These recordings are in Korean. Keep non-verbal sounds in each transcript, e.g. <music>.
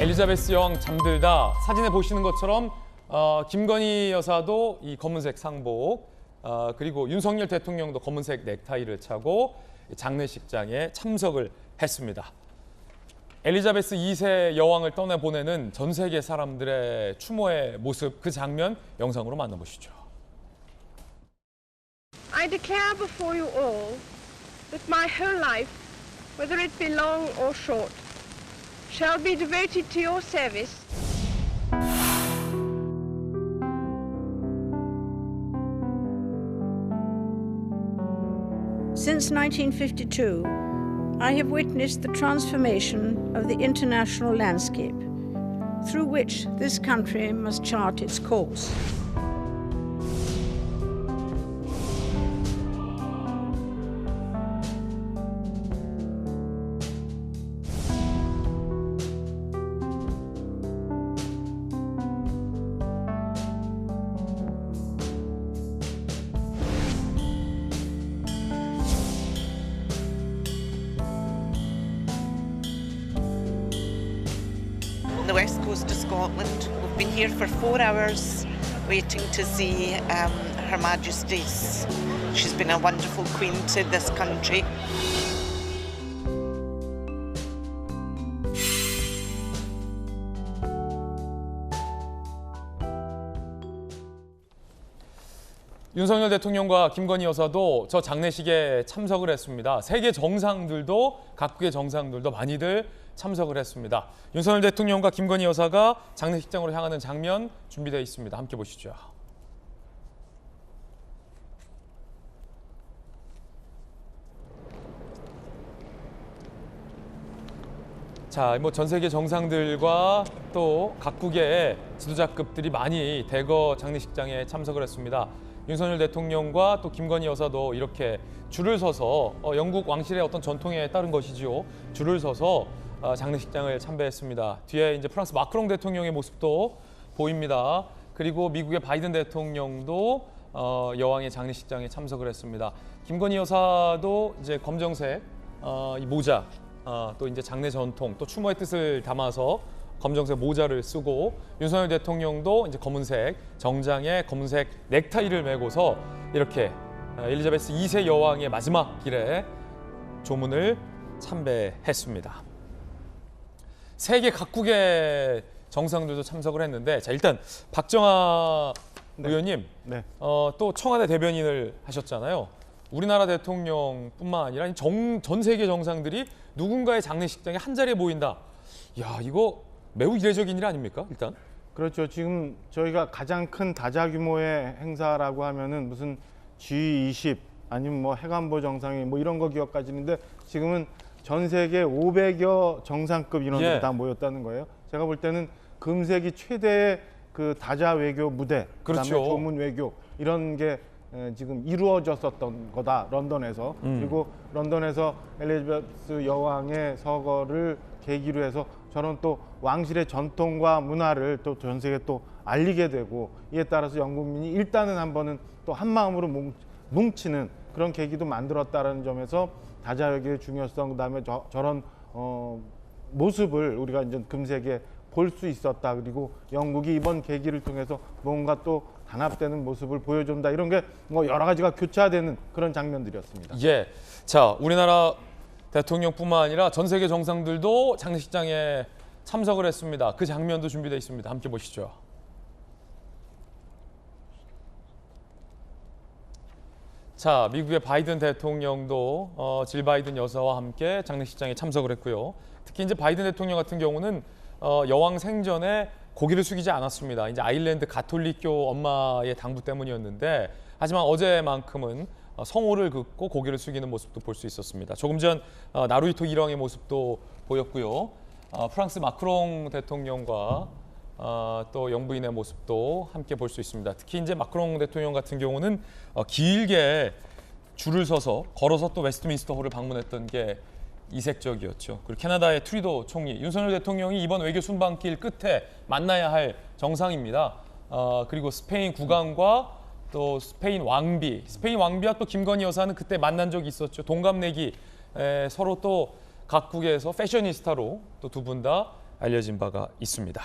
엘리자베스 여왕 잠들다 사진에 보시는 것처럼 어, 김건희 여사도 이 검은색 상복 어, 그리고 윤석열 대통령도 검은색 넥타이를 차고 장례식장에 참석을 했습니다. 엘리자베스 2세 여왕을 떠나보내는 전 세계 사람들의 추모의 모습 그 장면 영상으로 만나보시죠. I declare before you all that my whole life, whether it be long or short, shall be devoted to your service. Since 1952, I have witnessed the transformation of the international landscape through which this country must chart its course. Coast of Scotland. We've been here for four hours waiting to see um, Her Majesty's. She's been a wonderful queen to this country. 윤석열 대통령과 김건희 여사도 저 장례식에 참석을 했습니다. 세계 정상들도 각국의 정상들도 많이들 참석을 했습니다. 윤석열 대통령과 김건희 여사가 장례식장으로 향하는 장면 준비되어 있습니다. 함께 보시죠. 자, 뭐 전 세계 정상들과 또 각국의 지도자급들이 많이 대거 장례식장에 참석을 했습니다. 윤석열 대통령과 또 김건희 여사도 이렇게 줄을 서서 어, 영국 왕실의 어떤 전통에 따른 것이지요. 줄을 서서 어, 장례식장을 참배했습니다. 뒤에 이제 프랑스 마크롱 대통령의 모습도 보입니다. 그리고 미국의 바이든 대통령도 어, 여왕의 장례식장에 참석을 했습니다. 김건희 여사도 이제 검정색 어, 이 모자 어, 또 이제 장례 전통 또 추모의 뜻을 담아서 검정색 모자를 쓰고 윤석열 대통령도 이제 검은색 정장에 검은색 넥타이를 메고서 이렇게 어, 엘리자베스 2세 여왕의 마지막 길에 조문을 참배했습니다. 세계 각국의 정상들도 참석을 했는데 자 일단 박정아 의원님 네. 어, 또 청와대 대변인을 하셨잖아요. 우리나라 대통령뿐만 아니라 정, 전 세계 정상들이 누군가의 장례식장에 한 자리에 모인다. 야 이거 매우 이례적인 일 아닙니까? 일단 그렇죠. 지금 저희가 가장 큰 다자 규모의 행사라고 하면은 무슨 G20 아니면 뭐 해관보 정상회 뭐 이런 거 기억까지는데 지금은 전 세계 500여 정상급 인원들이 예. 다 모였다는 거예요. 제가 볼 때는 금세기 최대의 그 다자 외교 무대, 그렇죠. 그다음에 조문 외교 이런 게 에, 지금 이루어졌었던 거다 런던에서 음. 그리고 런던에서 엘리자베스 여왕의 서거를 계기로 해서 저는 또 왕실의 전통과 문화를 또 전 세계에 또 알리게 되고 이에 따라서 영국민이 일단은 한 번은 또 한 마음으로 뭉- 뭉치는 그런 계기도 만들었다는 점에서 다자역의 중요성 그다음에 저, 저런 어, 모습을 우리가 이제 금세기에 볼 수 있었다 그리고 영국이 이번 계기를 통해서 뭔가 또 단합되는 모습을 보여준다 이런 게 뭐 여러 가지가 교차되는 그런 장면들이었습니다. 예, 자 우리나라 대통령뿐만 아니라 전 세계 정상들도 장례식장에 참석을 했습니다. 그 장면도 준비되어 있습니다. 함께 보시죠. 자, 미국의 바이든 대통령도 어, 질 바이든 여사와 함께 장례식장에 참석을 했고요. 특히 이제 바이든 대통령 같은 경우는 어, 여왕 생전에 고개를 숙이지 않았습니다. 이제 아일랜드 가톨릭교 엄마의 당부 때문이었는데 하지만 어제만큼은 어, 성호를 긋고 고개를 숙이는 모습도 볼 수 있었습니다. 조금 전 어, 나루히토 일왕의 모습도 보였고요. 어, 프랑스 마크롱 대통령과 어, 또 영부인의 모습도 함께 볼 수 있습니다. 특히 이제 마크롱 대통령 같은 경우는 어, 길게 줄을 서서 걸어서 또 웨스트민스터 홀을 방문했던 게 이색적이었죠. 그리고 캐나다의 트리도 총리, 윤석열 대통령이 이번 외교 순방길 끝에 만나야 할 정상입니다. 어, 그리고 스페인 국왕과 또 스페인 왕비, 스페인 왕비와 또 김건희 여사는 그때 만난 적이 있었죠. 동갑내기 에, 서로 또 각국에서 패셔니스타로 또 두 분 다 알려진 바가 있습니다.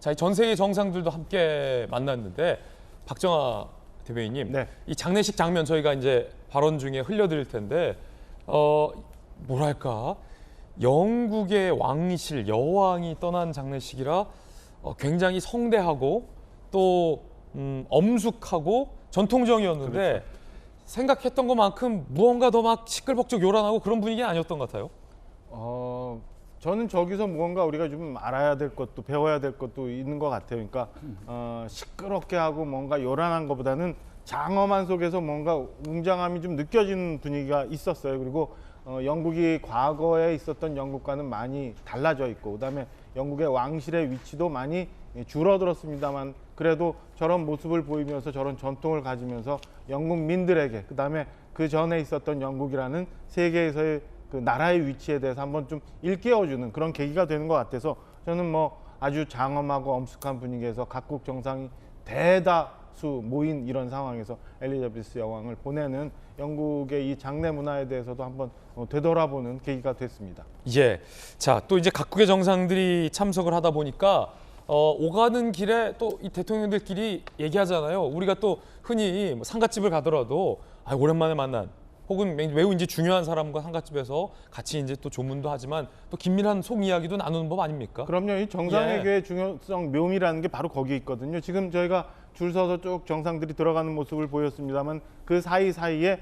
자, 이전 세계 정상들도 함께 만났는데 박정아 대변인님, 네. 이 장례식 장면 저희가 이제 발언 중에 흘려드릴 텐데 어 뭐랄까 영국의 왕실 여왕이 떠난 장례식이라 어, 굉장히 성대하고 또 음, 엄숙하고 전통적이었는데 그렇죠. 생각했던 것만큼 무언가 더 막 시끌벅적 요란하고 그런 분위기는 아니었던 것 같아요. 어, 저는 저기서 무언가 우리가 좀 알아야 될 것도 배워야 될 것도 있는 것 같아요. 그러니까 어, 시끄럽게 하고 뭔가 요란한 것보다는 장엄한 속에서 뭔가 웅장함이 좀 느껴지는 분위기가 있었어요. 그리고 어, 영국이 과거에 있었던 영국과는 많이 달라져 있고 그다음에 영국의 왕실의 위치도 많이 줄어들었습니다만 그래도 저런 모습을 보이면서 저런 전통을 가지면서 영국민들에게 그다음에 그 전에 있었던 영국이라는 세계에서의 그 나라의 위치에 대해서 한번 좀 일깨워주는 그런 계기가 되는 것 같아서 저는 뭐 아주 장엄하고 엄숙한 분위기에서 각국 정상이 대다수 모인 이런 상황에서 엘리자베스 여왕을 보내는 영국의 이 장례 문화에 대해서도 한번 어, 되돌아보는 계기가 됐습니다. 예. 자, 또 이제 각국의 정상들이 참석을 하다 보니까 어, 오가는 길에 또 이 대통령들끼리 얘기하잖아요. 우리가 또 흔히 뭐 상갓집을 가더라도 아, 오랜만에 만난 혹은 매- 매우 이제 중요한 사람과 상갓집에서 같이 이제 또 조문도 하지만 또 긴밀한 속 이야기도 나누는 법 아닙니까? 그럼요. 이 예. 정상회교의 중요성 묘미라는 게 바로 거기에 있거든요. 지금 저희가 줄 서서 쭉 정상들이 들어가는 모습을 보였습니다만 그 사이 사이에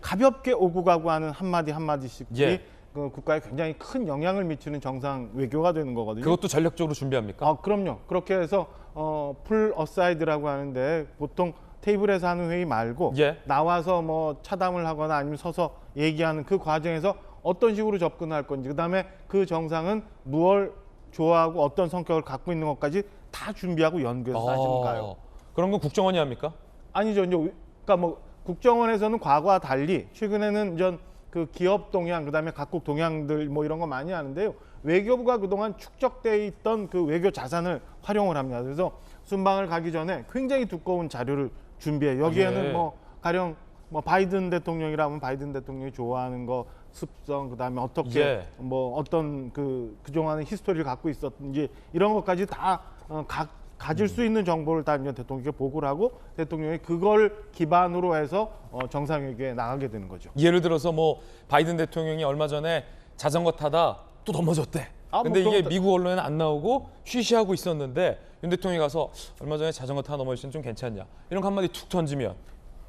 가볍게 오고 가고 하는 한 마디 한 마디씩이 예. 그 국가에 굉장히 큰 영향을 미치는 정상 외교가 되는 거거든요. 그것도 전략적으로 준비합니까? 아, 그럼요. 그렇게 해서 어, 풀 어사이드라고 하는데 보통 테이블에서 하는 회의 말고 예. 나와서 뭐 차담을 하거나 아니면 서서 얘기하는 그 과정에서 어떤 식으로 접근할 건지 그다음에 그 정상은 무엇을 좋아하고 어떤 성격을 갖고 있는 것까지 다 준비하고 연구해서 사실은 가요. 어, 그런 건 국정원이 합니까? 아니죠. 이제 그러니까 뭐 국정원에서는 과거와 달리 최근에는 전그 기업 동향 그다음에 각국 동향들 뭐 이런 거 많이 하는데요. 외교부가 그동안 축적돼 있던 그 외교 자산을 활용을 합니다. 그래서 순방을 가기 전에 굉장히 두꺼운 자료를 준비해. 요 여기에는 예. 뭐 가령 뭐 바이든 대통령이라면 바이든 대통령이 좋아하는 거 습성 그다음에 어떻게 예. 뭐 어떤 그 그동안의 히스토리를 갖고 있었는지 이런 것까지 다 어, 가, 가질 수 있는 정보를 다 이제 대통령에게 보고를 하고 대통령이 그걸 기반으로 해서 어, 정상회의에 나가게 되는 거죠. 예를 들어서 뭐 바이든 대통령이 얼마 전에 자전거 타다 또 넘어졌대. 아, 근데 뭐 이게 그런- 미국 언론에는 안 나오고 쉬쉬하고 있었는데 윤 대통령이 가서 얼마 전에 자전거 타다 넘어졌으니 좀 괜찮냐. 이런 거 한마디 툭 던지면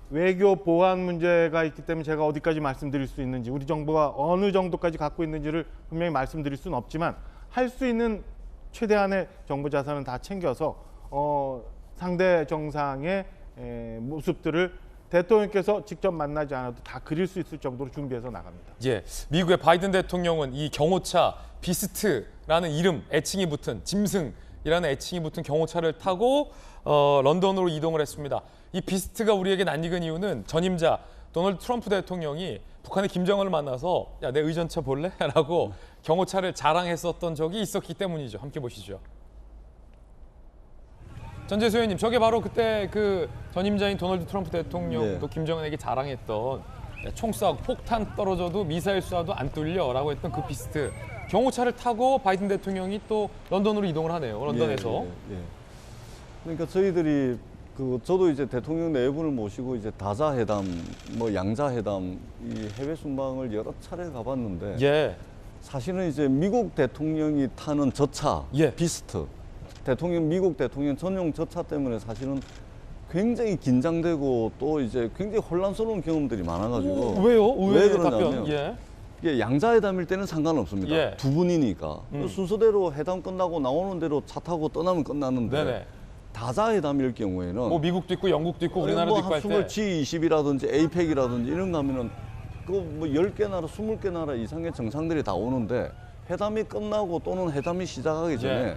외교 보안 문제가 있기 때문에 제가 어디까지 말씀드릴 수 있는지 우리 정부가 어느 정도까지 갖고 있는지를 분명히 말씀드릴 수는 없지만 할 수 있는 최대한의 정보 자산은 다 챙겨서 어, 상대 정상의 에, 모습들을 대통령께서 직접 만나지 않아도 다 그릴 수 있을 정도로 준비해서 나갑니다. 예, 미국의 바이든 대통령은 이 경호차 비스트라는 이름 애칭이 붙은 짐승이라는 애칭이 붙은 경호차를 타고 어, 런던으로 이동을 했습니다. 이 비스트가 우리에게 낯익은 이유는 전임자 도널드 트럼프 대통령이 북한의 김정은을 만나서 야 내 의전차 볼래? <laughs> 라고 경호차를 자랑했었던 적이 있었기 때문이죠. 함께 보시죠. 전재수 의원님, 저게 바로 그때 그 전임자인 도널드 트럼프 대통령도 네. 김정은에게 자랑했던 야, 총 쏴고 폭탄 떨어져도 미사일 쏴도 안 뚫려라고 했던 그 비스트 경호차를 타고 바이든 대통령이 또 런던으로 이동을 하네요. 런던에서 예, 예, 예. 그러니까 저희들이 그 저도 이제 대통령 네 분을 모시고 이제 다자 회담, 뭐 양자 회담 이 해외 순방을 여러 차례 가봤는데 예, 사실은 이제 미국 대통령이 타는 저차 예. 비스트 대통령 미국 대통령 전용 저차 때문에 사실은 굉장히 긴장되고 또 이제 굉장히 혼란스러운 경험들이 많아가지고 왜요? 왜 그러냐면. 예. 이게 양자회담일 때는 상관없습니다. 예. 두 분이니까 음. 순서대로 회담 끝나고 나오는 대로 차 타고 떠나면 끝나는데 네네. 다자회담일 경우에는 뭐 미국도 있고 영국도 있고 우리나라도 뭐 있고 한할 스물 때. G20이라든지 에이펙이라든지 이런 거 하면은 그뭐 10개 나라, 20개 나라 이상의 정상들이 다 오는데 회담이 끝나고 또는 회담이 시작하기 전에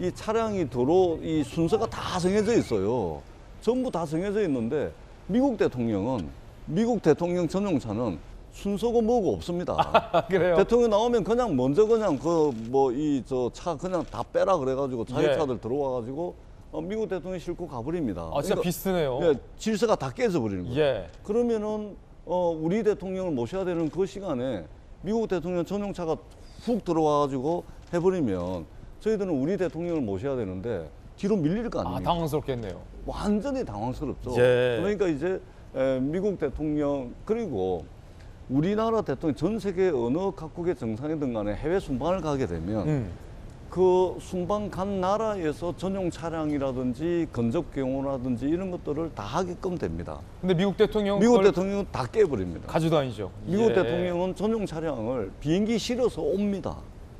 이 차량이 도로 이 순서가 다 정해져 있어요. 전부 다 정해져 있는데 미국 대통령은 미국 대통령 전용차는 순서고 뭐고 없습니다. <laughs> 아, 그래요. 대통령 나오면 그냥 먼저 그냥 그 뭐 이 저 차 그냥 다 빼라 그래가지고 자기 예. 차들 들어와가지고 어, 미국 대통령이 싣고 가버립니다. 아 진짜 그러니까 비슷네요. 예, 질서가 다 깨져버리는 거예요. 예. 그러면은 어, 우리 대통령을 모셔야 되는 그 시간에 미국 대통령 전용차가 훅 들어와가지고 해버리면 저희들은 우리 대통령을 모셔야 되는데 뒤로 밀릴 거 아, 아닙니까? 당황스럽겠네요. 완전히 당황스럽죠. 예. 그러니까 이제 에, 미국 대통령 그리고 우리나라 대통령 전 세계 어느 각국의 정상이든 간에 해외 순방을 가게 되면 음. 그 순방 간 나라에서 전용 차량이라든지 건접 경호라든지 이런 것들을 다 하게끔 됩니다. 근데 미국 대통령 미국 대통령은 다 깨버립니다. 가지도 아니죠. 미국 예. 대통령은 전용 차량을 비행기 실어서 옵니다.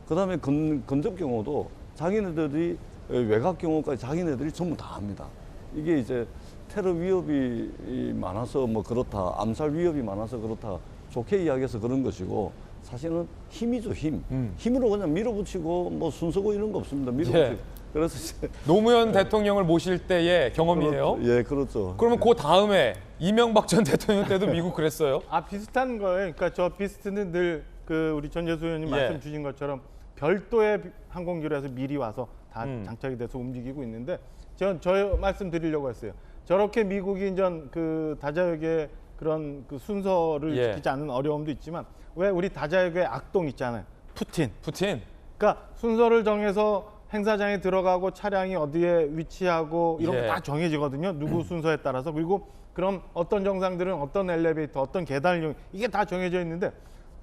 그다음에 건, 건접 경호도 자기네들이 외곽 경호까지 자기네들이 전부 다 합니다. 이게 이제 테러 위협이 이 많아서 뭐 그렇다, 암살 위협이 많아서 그렇다 좋게 이야기해서 그런 것이고 사실은 힘이죠 힘. 음. 힘으로 그냥 밀어붙이고 뭐 순서고 이런 거 없습니다. 밀어붙이고. 예. 그래서 이제 <laughs> 노무현 대통령을 모실 때의 경험이에요. 그렇죠. 예, 그렇죠. 그러면 그 다음에 이명박 전 대통령 때도 미국 그랬어요? 아 비슷한 거예요. 그러니까 저 비스트는 늘 그 우리 전재수 의원님 예. 말씀 주신 것처럼 별도의 비- 항공기로해서 미리 와서 다 음. 장착이 돼서 움직이고 있는데 전 저 말씀 드리려고 했어요. 저렇게 미국이 이전 그 다자역의 그런 그 순서를 예. 지키지 않는 어려움도 있지만 왜 우리 다자역의 악동 있잖아요. 푸틴. 푸틴. 그러니까 순서를 정해서 행사장에 들어가고 차량이 어디에 위치하고 이런 예. 거다 정해지거든요. 누구 순서에 따라서 그리고 그럼 어떤 정상들은 어떤 엘리베이터, 어떤 계단을 이용 이게 다 정해져 있는데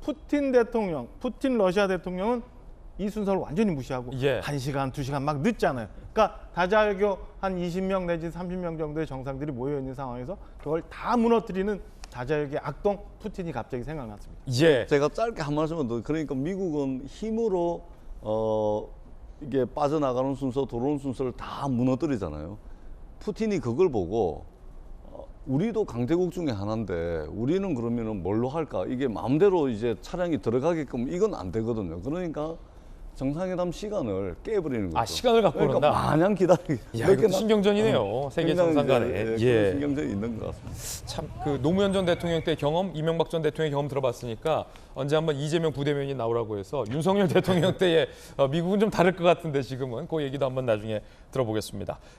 푸틴 대통령, 푸틴 러시아 대통령은 이 순서를 완전히 무시하고 예. 한 시간, 두 시간 막 늦잖아요. 그러니까 다자외교 한 20명 내지 30명 정도의 정상들이 모여 있는 상황에서 그걸 다 무너뜨리는 다자외교의 악동 푸틴이 갑자기 생각났습니다. 예. 제가 짧게 한 말씀만 더 그러니까 미국은 힘으로 어 이게 빠져나가는 순서 들어오는 순서를 다 무너뜨리잖아요. 푸틴이 그걸 보고 어, 우리도 강대국 중에 하나인데 우리는 그러면은 뭘로 할까? 이게 마음대로 이제 차량이 들어가게끔 이건 안 되거든요. 그러니까 정상회담 시간을 깨버리는 거죠. 아, 시간을 갖고 그러니까 그런다? 마냥 기다리기. 야, 몇 이것도 신경전이네요. 세계 굉장히 정상 간에. 예, 예. 신경전이 있는 것 같습니다. 참 그 노무현 전 대통령 때 경험, 이명박 전 대통령 경험 들어봤으니까 언제 한번 이재명 부대변인이 나오라고 해서 윤석열 <laughs> 대통령 때의 어, 미국은 좀 다를 것 같은데 지금은 그 얘기도 한번 나중에 들어보겠습니다.